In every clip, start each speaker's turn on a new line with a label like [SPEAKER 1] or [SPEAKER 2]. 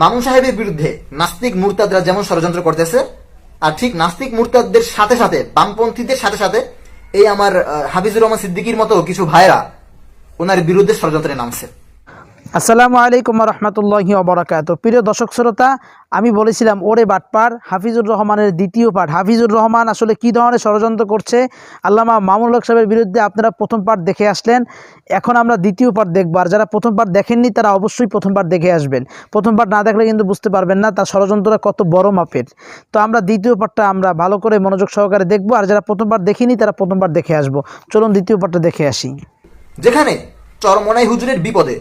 [SPEAKER 1] মামুন সাহেবের বিরুদ্ধে নাস্তিক মুরতাদরা যেমন ষড়যন্ত্র করতেছে, আর ঠিক নাস্তিক মুরতাদদের সাথে সাথে, বামপন্থীদের সাথে সাথে, এই আমার হাফিজুর রহমান সিদ্দিকির মতো কিছু ভাইরা ওনার বিরুদ্ধে ষড়যন্ত্রে নামছে।
[SPEAKER 2] আসসালামু আলাইকুম রহমতুল্লাহি অবরাকাত প্রিয় দর্শক শ্রোতা, আমি বলেছিলাম ওরে বাটপার, হাফিজুর রহমানের দ্বিতীয় পাঠ। হাফিজুর রহমান আসলে কি ধরনের ষড়যন্ত্র করছে? আল্লামা মামুল হক সাহেবের বিরুদ্ধে আপনারা প্রথম পাঠ দেখে আসলেন। এখন আমরা দ্বিতীয় পাঠ দেখব, আর যারা প্রথম পাঠ দেখেননি, তারা অবশ্যই প্রথম পাঠ দেখে আসবেন। প্রথম পাঠ না দেখলে কিন্তু বুঝতে পারবেন না, তার ষড়যন্ত্রটা কত বড় মাপের। তো আমরা দ্বিতীয় পাঠটা আমরা ভালো করে মনোযোগ সহকারে দেখব, আর যারা প্রথম পাঠ দেখিনি, তারা প্রথম পাঠ দেখে আসব। চলুন দ্বিতীয় পাঠটা দেখে আসি।
[SPEAKER 1] যেখানে চরমনাই হুজুরের বিপদে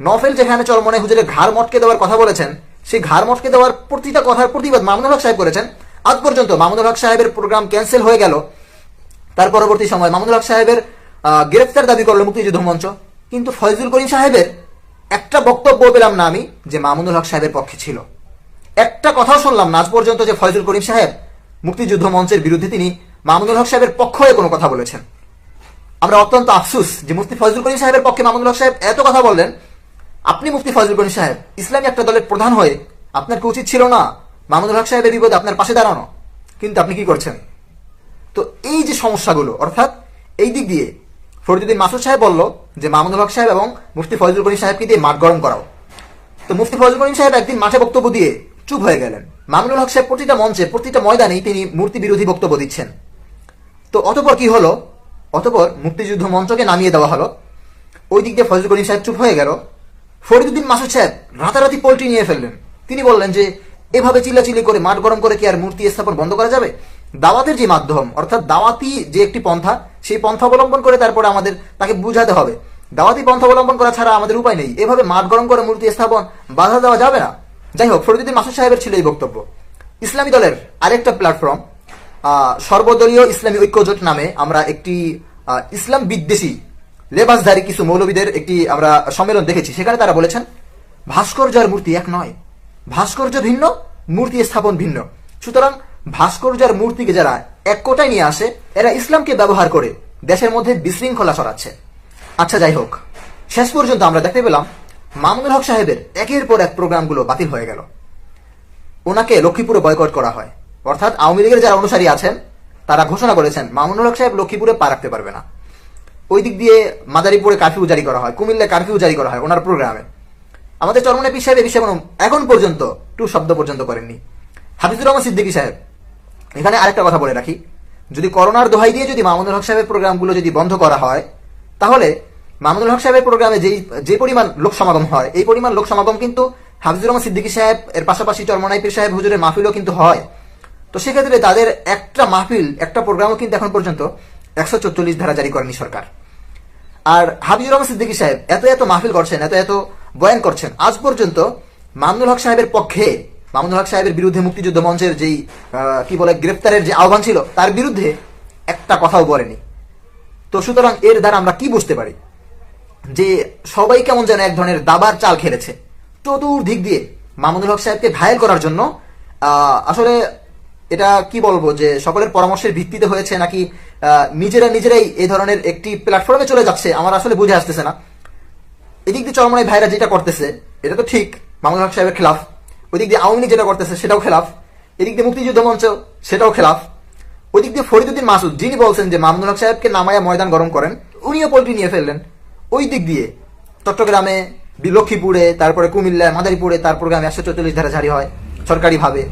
[SPEAKER 1] নফেল যেখানে চরমনাই হুজুরের ঘাড় মটকে দেওয়ার কথা বলেছেন, সেই ঘাড় মটকে দেওয়ার প্রতিটা কথার প্রতিবাদ মামুনুল হক সাহেব করেছেন। আজ পর্যন্ত মামুনুল হক সাহেবের প্রোগ্রাম ক্যান্সেল হয়ে গেল। তার পরবর্তী সময় মামুনুল হক সাহেবের গ্রেফতার দাবি করল মুক্তিযুদ্ধ মঞ্চ। কিন্তু ফয়জুল করিম সাহেবের একটা বক্তব্য পেলাম না আমি, যে মামুনুল হক সাহেবের পক্ষে ছিল। একটা কথাও শুনলাম না আজ পর্যন্ত যে ফয়জুল করিম সাহেব মুক্তিযুদ্ধ মঞ্চের বিরুদ্ধে তিনি মামুনুল হক সাহেবের পক্ষ হয়ে কোনো কথা বলেছেন। আমরা অত্যন্ত আফসুস যে মুফতি ফজলুল করিম সাহেবের পক্ষে মামুনুল হক সাহেব এত কথা বললেন আপনি মুফতি ফজলুল করিম সাহেব, ইসলামী একটা দলের প্রধান হয়ে আপনার কি উচিত ছিল না? মামুনুল হক সাহেবের বিপদে আপনার পাশে দাঁড়ানো? কিন্তু আপনি কি করছেন? তো এই যে সমস্যাগুলো, অর্থাৎ এই দিক দিয়ে ফরিদুদ্দিন মাসুদ সাহেব বলল যে মামুনুল হক সাহেব এবং মুফতি ফজলুল করিম সাহেবকে দিয়ে মাঠ গরম করাও। তো মুফতি ফজলুল করিম সাহেব একদিন মাঠে বক্তব্য দিয়ে চুপ হয়ে গেলেন। মামুনুল হক সাহেব প্রতিটা মঞ্চে, প্রতিটা ময়দানেই তিনি মূর্তি বিরোধী বক্তব্য দিচ্ছেন। তো অতপর কি হলো? অতপর মুক্তিযুদ্ধ মঞ্চকে নামিয়ে দেওয়া হলো। ওই দিক দিয়ে ফজল করিম সাহেব চুপ হয়ে গেল। ফরিদুদ্দিন মাসুদ সাহেব রাতারাতি পোলট্রি নিয়ে ফেললেন। তিনি বললেন যে, এভাবে চিল্লাচিল্লি করে মাঠ গরম করে কি আর মূর্তি স্থাপন বন্ধ করা যাবে? দাওয়াতের যে মাধ্যম, অর্থাৎ দাওয়াতি যে একটি পন্থা, সেই পন্থা অবলম্বন করে তারপরে আমাদের তাকে বুঝাতে হবে। দাওয়াতি পন্থা অবলম্বন করা ছাড়া আমাদের উপায় নেই। এভাবে মাঠ গরম করে মূর্তি স্থাপন বাধা দেওয়া যাবে না। যাই হোক ফরিদুদ্দিন মাসুদ সাহেবের ছিল এই বক্তব্য। ইসলামী দলের আরেকটা প্ল্যাটফর্ম সর্বদলীয় ইসলামী ঐক্যজোট নামে আমরা একটি ইসলাম বিদ্বেষী লেবাসধারী কিছু মৌলবীদের একটি আমরা সম্মেলন দেখেছি। সেখানে তারা বলেছেন ভাস্কর্য আর মূর্তি এক নয়। ভাস্কর্য ভিন্ন, মূর্তি স্থাপন ভিন্ন। সুতরাং ভাস্কর্য আর মূর্তিকে যারা এক কোটায় নিয়ে আসে, এরা ইসলামকে ব্যবহার করে দেশের মধ্যে বিশৃঙ্খলা ছড়াচ্ছে। আচ্ছা যাই হোক। শেষ পর্যন্ত আমরা দেখতে পেলাম, মামুনুল হক সাহেবের একের পর এক প্রোগ্রামগুলো বাতিল হয়ে গেল। ওনাকে লক্ষ্মীপুরে বয়কট করা হয়। অর্থাৎ আওয়ামী লীগের যারা অনুসারী আছেন, তারা ঘোষণা করেছেন, মামুনুল হক সাহেব লক্ষ্মীপুরে পা রাখতে পারবে না। ওই দিক দিয়ে মাদারীপুরে কারফিউ জারি করা হয়, কুমিল্লায় কারফিউ জারি করা হয় ওনার প্রোগ্রামে। আমাদের চরমনে পীর সাহেব এ বিষয়ে এখন পর্যন্ত টু শব্দ পর্যন্ত করেননি। হাফিজুর রহমান সিদ্দিকী সাহেব, এখানে আরেকটা কথা বলে রাখি। যদি করোনার দোহাই দিয়ে যদি মামুনুল হক সাহেবের প্রোগ্রামগুলো যদি বন্ধ করা হয়, তাহলে মামুনুল হক সাহেবের প্রোগ্রামে যেই, যে পরিমাণ লোক সমাগম হয়, এই পরিমাণ লোক সমাগম কিন্তু হাফিজুর রহমান সিদ্দিকী সাহেব, এর পাশাপাশি চরমনাই পীর সাহেব হুজুরের মাহফিলও কিন্তু হয়। তো সেক্ষেত্রে তাদের একটা মাহফিল, একটা প্রোগ্রামও কিন্তু এখন পর্যন্ত একশো চল্লিশ ধারা জারি করেনি সরকার। আর হাবিজুর রহমান সিদ্দিকী সাহেব, এত এত মাহফিল করছেন, এত এত বয়ান করছেন, আজ পর্যন্ত মামুনুল হক সাহেবের পক্ষে, মামুনুল হক সাহেবের বিরুদ্ধে মুক্তিযুদ্ধ মঞ্চের যেই কি বলে গ্রেফতারের যে আহ্বান ছিল, তার বিরুদ্ধে একটা কথাও বলেনি। তো সুতরাং এর দ্বারা আমরা কি বুঝতে পারি? যে সবাই কেমন যেন এক ধরনের দাবার চাল খেলেছে। চতুর্দিক দিয়ে মামুনুল হক সাহেবকে ঘায়েল করার জন্য আসলে এটা কি বলব যে সকলের পরামর্শের ভিত্তিতে হয়েছে নাকি নিজেরা নিজেরাই এই ধরনের একটি প্ল্যাটফর্মে চলে যাচ্ছে? আমার আসলে বুঝে আসতেছে না। এদিক দিয়ে চরমনাই ভাইরা যেটা করতেছে, এটা তো ঠিক, মামুনুল হক সাহেবের খেলাফ। ওইদিক দিয়ে আওয়ামী যেটা করতেছে, সেটাও খেলাফ। এদিক দিয়ে মুক্তিযুদ্ধ মঞ্চ, সেটাও খেলাফ। ওইদিক দিয়ে ফরিদুদ্দিন মাসুদ, যিনি বলছেন যে মামুনুল হক সাহেবকে নামায়া ময়দান গরম করেন, উনিও পোল্ট্রি নিয়ে ফেললেন। ওই দিক দিয়ে চট্টগ্রামে লক্ষ্মীপুরে তারপরে কুমিল্লা মাদারীপুরে, তারপর গ্রামে একশো চল্লিশ ধারা জারি হয়, সরকারিভাবে।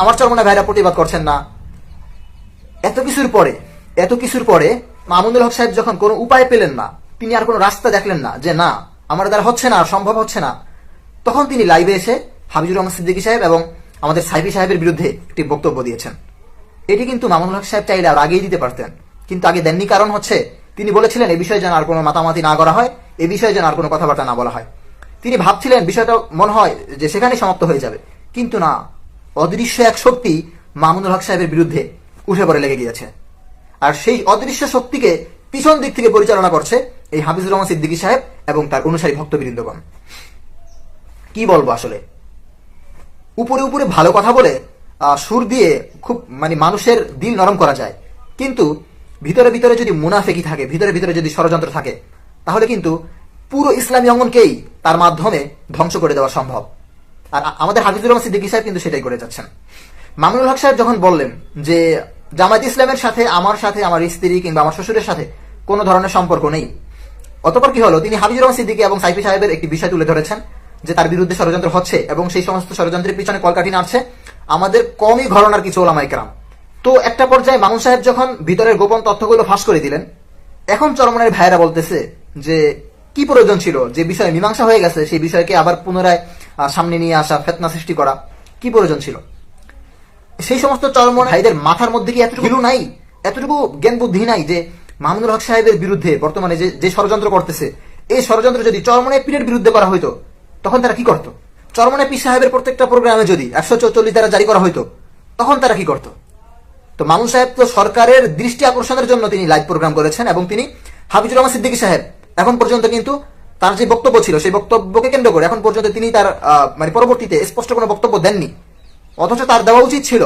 [SPEAKER 1] আমার চরমনা ভাইরা প্রতিবাদ করছেন না। এত কিছুর পরে, এত কিছুর পরে মামুনুল হক সাহেব যখন কোনো উপায় পেলেন না, তিনি আর কোনো রাস্তা দেখলেন না যে না, আমার দ্বারা হচ্ছে না আর সম্ভব হচ্ছে না, তখন তিনি লাইভে এসে হাবিজুর রহমান সিদ্দিকী সাহেব এবং আমাদের সাইফি সাহেবের বিরুদ্ধে একটি বক্তব্য দিয়েছেন। এটি কিন্তু মামুনুল হক সাহেব চাইলে আর আগেই দিতে পারতেন। কিন্তু আগে দেননি কারণ হচ্ছে, তিনি বলেছিলেন এ বিষয়ে যেন আর কোনো মাতামাতি না করা হয়, এ বিষয়ে যেন আর কোনো কথাবার্তা না বলা হয়। তিনি ভাবছিলেন বিষয়টা মনে হয় যে সেখানেই সমাপ্ত হয়ে যাবে। কিন্তু না অদৃশ্য এক শক্তি মামুনুল হক সাহেবের বিরুদ্ধে উঠে পড়ে লেগে গিয়েছে। আর সেই অদৃশ্য শক্তিকে পিছন দিক থেকে পরিচালনা করছে এই হাফিজুর রহমান সিদ্দিকী সাহেব এবং তার অনুসারী ভক্তবৃন্দগণ। কি বলব আসলে? উপরে উপরে ভালো কথা বলে সুর দিয়ে খুব মানে মানুষের দিল নরম করা যায়। কিন্তু ভিতরে ভিতরে যদি মুনাফেকি থাকে, ভিতরে ভিতরে যদি ষড়যন্ত্র থাকে, তাহলে কিন্তু পুরো ইসলামী অঙ্গনকেই তার মাধ্যমে ধ্বংস করে দেওয়া সম্ভব। আর আমাদের হাফিজুর রহমান সিদ্দিকী সাহেব কিন্তু সেটাই করে যাচ্ছেন। মামুনুল হক সাহেব যখন বললেন যে, জামায়াত ইসলামের সাথে, আমার সাথে, আমার স্ত্রী কিংবা আমার শ্বশুরের সাথে কোনো ধরনের সম্পর্ক নেই। অতপর কি হলো, তিনি হাফিজুর রহমান সিদ্দিকী এবং সাইফি সাহেবের একটি বিষয় তুলে ধরেছেন যে তার বিরুদ্ধে ষড়যন্ত্র হচ্ছে এবং সেই সমস্ত ষড়যন্ত্রের পিছনে কলকাঠি নাড়ছে। আমাদের কমই ঘরনার কিছু ওলামাইকরাম তো একটা পর্যায়ে মামুন সাহেব যখন ভিতরের গোপন তথ্যগুলো ফাঁস করে দিলেন, এখন চরমনের ভাইয়েরা বলতেছে যে, কি প্রয়োজন ছিল? যে বিষয়ে মীমাংসা হয়ে গেছে, সেই বিষয়কে আবার পুনরায় সামনে নিয়ে আসা ফেতনা সৃষ্টি করা কি প্রয়োজন ছিল? সেই সমস্ত চরমন ভাইদের মাথার মধ্যে কি এতটুকু নাই? এতটুকু জ্ঞান বুদ্ধি নাই যে মামুনুল হক সাহেবের বিরুদ্ধে বর্তমানে যে ষড়যন্ত্র করতেছে, এই ষড়যন্ত্র যদি চরমনে পীরের বিরুদ্ধে করা হইতো, তখন তারা কি করত? চরমনে পীর সাহেবের প্রত্যেকটা প্রোগ্রামে যদি একশো চৌচল্লিশ দ্বারা জারি করা হইতো, তখন তারা কি করত? তো মামুন সাহেব তো সরকারের দৃষ্টি আকর্ষণের জন্য তিনি লাইভ প্রোগ্রাম করেছেন এবং তিনি হাফিজুর রহমান সিদ্দিকী সাহেব, এখন পর্যন্ত কিন্তু তার যে বক্তব্য ছিল, সেই বক্তব্যকে কেন্দ্র করে এখন পর্যন্ত তিনি তার মানে পরবর্তীতে স্পষ্ট কোনো বক্তব্য দেননি। অথচ তার দেওয়া উচিত ছিল।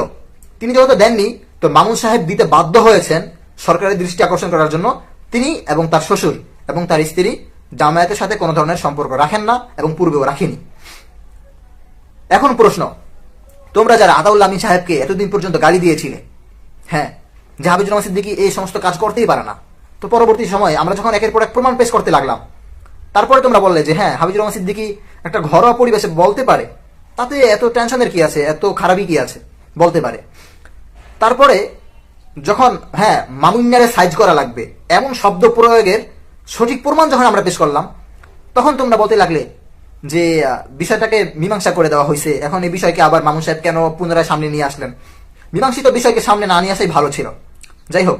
[SPEAKER 1] তিনি যেহেতু দেননি, তো মামুন সাহেব দিতে বাধ্য হয়েছেন সরকারের দৃষ্টি আকর্ষণ করার জন্য তিনি এবং তার শ্বশুর এবং তার স্ত্রী জামায়াতের সাথে কোনো ধরনের সম্পর্ক রাখেন না এবং পূর্বেও রাখেনি। এখন প্রশ্ন, তোমরা যারা আতাউল্লাহ আমিন সাহেবকে এতদিন পর্যন্ত গালি দিয়েছিলে হ্যাঁ যে হাবিজুর রহমান সিদ্দিকী এই সমস্ত কাজ করতেই পারে না। তো পরবর্তী সময়ে আমরা যখন একের পর এক প্রমাণ পেশ করতে লাগলাম তারপরে তোমরা বললে যে হ্যাঁ হাবিজুর রহমান সিদ্দিকী একটা ঘরোয়া পরিবেশে বলতে পারে, তাতে এত টেনশনের কি আছে, এত খারাপই কি আছে, বলতে পারে। তারপরে যখন হ্যাঁ মামুন্যারে সাইজ করা লাগবে, এমন শব্দ প্রয়োগের সঠিক প্রমাণ যখন আমরা পেশ করলাম, তখন তোমরা বলতে লাগলে যে বিষয়টাকে মীমাংসা করে দেওয়া হয়েছে, এখন এই বিষয়কে আবার মামুন সাহেব কেন পুনরায় সামনে নিয়ে আসলেন? মীমাংসিত বিষয়কে সামনে না নিয়ে আসাই ভালো ছিল। যাই হোক,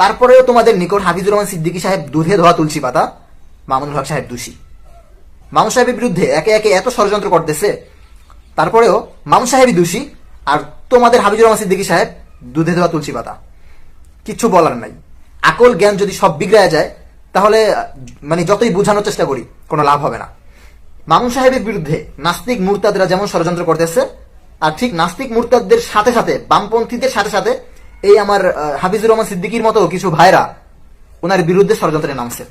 [SPEAKER 1] তারপরেও তোমাদের নিকট হাফিজুর রহমান সিদ্দিকী সাহেব দুধে ধোয়া তুলসী পাতা মামুনুল হক সাহেব দোষী। মামুন সাহেবের বিরুদ্ধে একে একে এত ষড়যন্ত্র করতেছে, তারপরেও মামুন সাহেবই দোষী, আর তোমাদের হাবিজুর রহমান সিদ্দিকী সাহেব দুধে ধোয়া তুলসী পাতা। কিচ্ছু বলার নাই। আকল জ্ঞান যদি সব বিগড়ে যায়, তাহলে মানে যতই বোঝানোর চেষ্টা করি, কোনো লাভ হবে না। মামুন সাহেবের বিরুদ্ধে নাস্তিক মুরতাদরা যেমন ষড়যন্ত্র করতেছে, আর ঠিক নাস্তিক মুরতাদদের সাথে সাথে, বামপন্থীদের সাথে সাথে, এই আমার হাফিজুর রহমান সিদ্দিকীর মতো কিছু ভাইরা ওনার বিরুদ্ধে ষড়যন্ত্রে নামছে।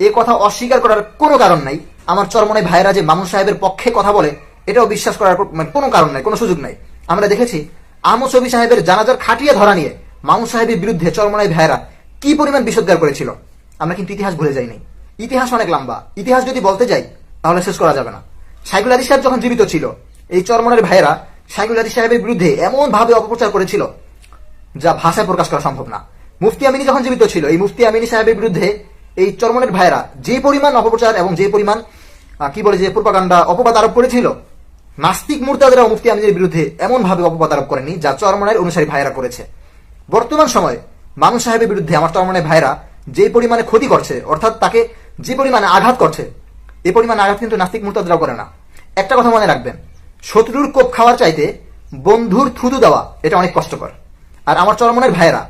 [SPEAKER 1] এ কথা অস্বীকার করার কোনো কারণ নাই। আমার চরমনে ভাইরা যে মামুন সাহেবের পক্ষে কথা বলে, এটাও বিশ্বাস করার মানে কোনো কারণ নাই, কোনো সুযোগ নাই। আমরা দেখেছি আহমদ শফি সাহেবের জানাজার খাটিয়ে ধরা নিয়ে মামুন সাহেবের বিরুদ্ধে চরমনাই ভাইরা কি পরিমাণ বিষোদ্গার করেছিল, আমরা কিন্তু ইতিহাস ভুলে যাইনি। ইতিহাস অনেক লম্বা। ইতিহাস যদি বলতে যাই, তাহলে শেষ করা যাবে না। সাইকুল আলী সাহেব যখন জীবিত ছিল, এই চরমনের ভাইয়েরা সাইকুল আলী সাহেবের বিরুদ্ধে এমন ভাবে অপপ্রচার করেছিল, যা ভাষায় প্রকাশ করা সম্ভব না। মুফতি আমিনী যখন জীবিত ছিল, এই মুফতি আমিনী সাহেবের বিরুদ্ধে এই চরমনের ভাইয়েরা যে পরিমাণ অপপ্রচার এবং যে পরিমাণ কি বলে যে প্রপাগান্ডা অপবাদ আরোপ করেছিল, নাস্তিক মুরতাদেরাও মুফতি আমিনের বিরুদ্ধে এমন ভাবে অপবাদ আরোপ করেনি যা চরমনের অনুসারী ভাইয়েরা করেছে। বর্তমান সময়ে মানুষ সাহেবের বিরুদ্ধে আমার চরমনের ভাইয়েরা যে পরিমাণে ক্ষতি করছে, অর্থাৎ তাকে যে পরিমাণে আঘাত করছে এই পরিমাণ আঘাত কিন্তু নাস্তিক মুরতাদরাও করে না। একটা কথা মনে রাখবেন, শত্রুর কোপ খাওয়ার চাইতে বন্ধুর থুতু দেওয়া এটা অনেক কষ্টকর। আর আমার চরমনের ভাইয়েরা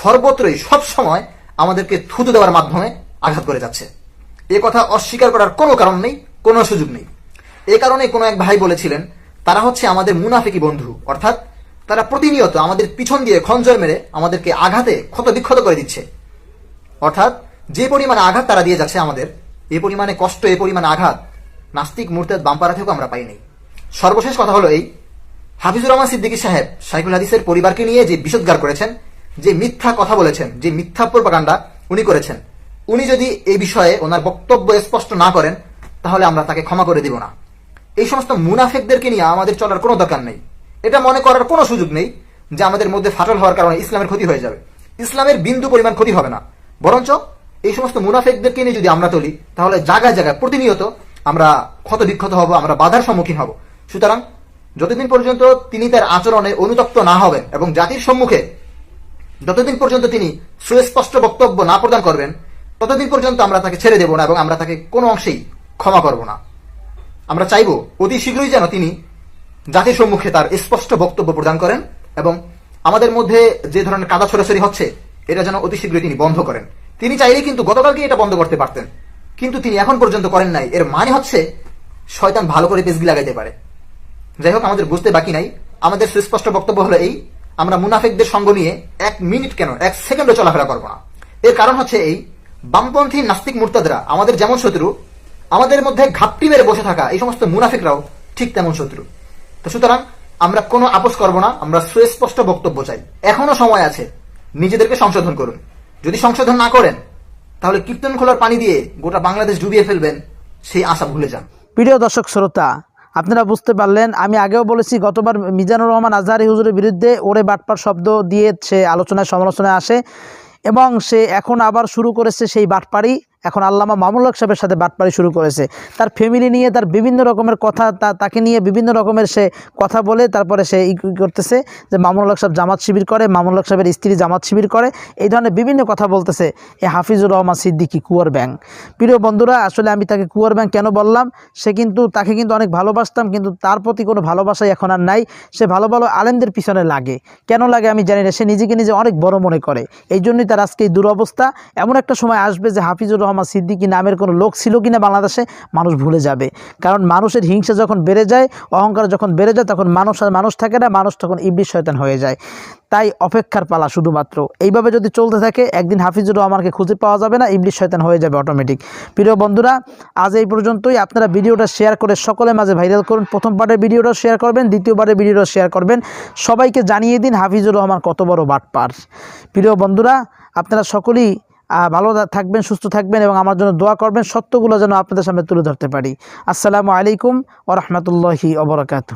[SPEAKER 1] সর্বত্রই সব সময় আমাদেরকে থুতু দেওয়ার মাধ্যমে আঘাত করে যাচ্ছে। এ কথা অস্বীকার করার কোনো কারণ নেই, কোনো সুযোগ নেই। এ কারণে কোনো এক ভাই বলেছিলেন, তারা হচ্ছে আমাদের মুনাফিকি বন্ধু। অর্থাৎ তারা প্রতিনিয়ত আমাদের পিছন দিয়ে খঞ্জর মেরে আমাদেরকে আঘাতে ক্ষত বিক্ষত করে দিচ্ছে। অর্থাৎ যে পরিমাণে আঘাত তারা দিয়ে যাচ্ছে আমাদের, এ পরিমাণে কষ্ট, এ পরিমাণে আঘাত নাস্তিক মুরতাদ বামপাড়া থেকেও আমরা পাইনি। সর্বশেষ কথা হলো এই, হাফিজুর রহমান সিদ্দিকী সাহেব সাইকুল হাদিসের পরিবারকে নিয়ে যে বিষোদ্গার করেছেন, যে মিথ্যা কথা বলেছেন, যে মিথ্যা প্রপাগান্ডা উনি করেছেন উনি যদি এই বিষয়ে ওনার বক্তব্য স্পষ্ট না করেন, তাহলে আমরা তাকে ক্ষমা করে দিব না। এই সমস্ত মুনাফেকদেরকে নিয়ে আমাদের চলার কোনো দরকার নেই। এটা মনে করার কোনো সুযোগ নেই যে আমাদের মধ্যে ফাটল হওয়ার কারণে ইসলামের ক্ষতি হয়ে যাবে। ইসলামের বিন্দু পরিমাণ ক্ষতি হবে না। বরঞ্চ এই সমস্ত মুনাফেকদেরকে নিয়ে যদি আমরা চলি, তাহলে জায়গায় জায়গায় প্রতিনিয়ত আমরা ক্ষত বিক্ষত হব, আমরা বাধার সম্মুখীন হব। সুতরাং যতদিন পর্যন্ত তিনি তার আচরণে অনুতপ্ত না হবেন এবং জাতির সম্মুখে যতদিন পর্যন্ত তিনি সুস্পষ্ট বক্তব্য না প্রদান করবেন ততদিন পর্যন্ত আমরা তাকে ছেড়ে দেব না এবং আমরা তাকে কোনো অংশেই ক্ষমা করব না। আমরা চাইব অতি শীঘ্রই যেন তিনি জাতির সম্মুখে তার স্পষ্ট বক্তব্য প্রদান করেন এবং আমাদের মধ্যে যে ধরনের কাদা ছড়াছড়ি হচ্ছে, এটা যেন অতি শীঘ্রই তিনি বন্ধ করেন। তিনি চাইলে কিন্তু গতকালকে এটা বন্ধ করতে পারতেন, কিন্তু তিনি এখন পর্যন্ত করেন নাই। এর মানে হচ্ছে, শয়তান ভালো করে পেজগি লাগাইতে পারে। যাই হোক, আমাদের বুঝতে বাকি নাই। আমাদের সুস্পষ্ট বক্তব্য হলো এই, আমরা মুনাফিকদের সঙ্গ নিয়ে এক মিনিট কেন, এক সেকেন্ডও চলাফেরা করব না। এর কারণ হচ্ছে এই বামপন্থী নাস্তিক মুরতাদরা, আমাদের যেমন শত্রু, আমাদের মধ্যে ঘাপটি মেরে বসে থাকা এই সমস্ত মুনাফিকরাও ঠিক তেমন শত্রু। তো সুতরাং আমরা কোনো আপোষ করব না, আমরা সুস্পষ্ট বক্তব্য চাই। এখনও সময় আছে, নিজেদেরকে সংশোধন করুন। যদি সংশোধন না করেন, তাহলে কীর্তন খোলার পানি দিয়ে গোটা বাংলাদেশ ডুবিয়ে ফেলবেন, সেই আশা ভুলে যান।
[SPEAKER 2] প্রিয় দর্শক শ্রোতা, আপনারা বুঝতে পারলেন, আমি আগেও বলেছি, গতবার মিজানুর রহমান আজহারি হুজুরের বিরুদ্ধে ওরে বাটপার শব্দ দিয়ে সে আলোচনায় সমালোচনায় আসে। এবং সে এখন আবার শুরু করেছে সেই বাটপাড়ি। এখন আল্লামা মামুল হক সাহেবের সাথে বাটপাড়ি শুরু করেছে। তার ফ্যামিলি নিয়ে তার বিভিন্ন রকমের কথা তাকে নিয়ে বিভিন্ন রকমের সে কথা বলে তারপরে সে করতেছে যে মামুল হক সাহেব জামাত শিবির করে মামুল হক সাহেবের স্ত্রী জামাত শিবির করে। এই ধরনের বিভিন্ন কথা বলতেছে এ হাফিজুর রহমান সিদ্দিকী কুয়ার ব্যাং প্রিয় বন্ধুরা, আসলে আমি তাকে কুয়ার ব্যাং কেন বললাম? সে কিন্তু, তাকে কিন্তু অনেক ভালোবাসতাম, কিন্তু তার প্রতি কোনো ভালোবাসাই এখন আর নাই। সে ভালো ভালো আলেমদের পিছনে লাগে। কেন লাগে আমি জানি না, সে নিজেকে নিজে অনেক বড় মনে করে। এই জন্যই তার আজকে এই দুরবস্থা। এমন একটা সময় আসবে যে হাফিজুর রহমান সিদ্দিকী নামের কোনো লোক ছিল কিনা বাংলাদেশে, মানুষ ভুলে যাবে। কারণ মানুষের হিংসা যখন বেড়ে যায়, অহংকার যখন বেড়ে যায়, তখন মানুষ আর মানুষ থাকে না, মানুষ তখন ইবলিশ শয়তান হয়ে যায়। তাই অপেক্ষার পালা শুধুমাত্র। এইভাবে যদি চলতে থাকে, একদিন হাফিজুর রহমানকে খুঁজে পাওয়া যাবে না, ইবলিশ শয়তান হয়ে যাবে অটোমেটিক প্রিয় বন্ধুরা, আজ এই পর্যন্তই। আপনারা ভিডিওটা শেয়ার করে সকলের মাঝে ভাইরাল করুন। প্রথম পার্টের ভিডিওটা শেয়ার করবেন, দ্বিতীয় পার্টের ভিডিওটা শেয়ার করবেন। সবাইকে জানিয়ে দিন হাফিজুর রহমান কত বড় বাটপার। প্রিয় বন্ধুরা, আপনারা সকলেই ভালো থাকবেন, সুস্থ থাকবেন এবং আমার জন্য দোয়া করবেন, সত্যগুলো যেন আপনাদের সামনে তুলে ধরতে পারি। আসসালামু আলাইকুম ও রহমতুল্লাহি অবরাকাতু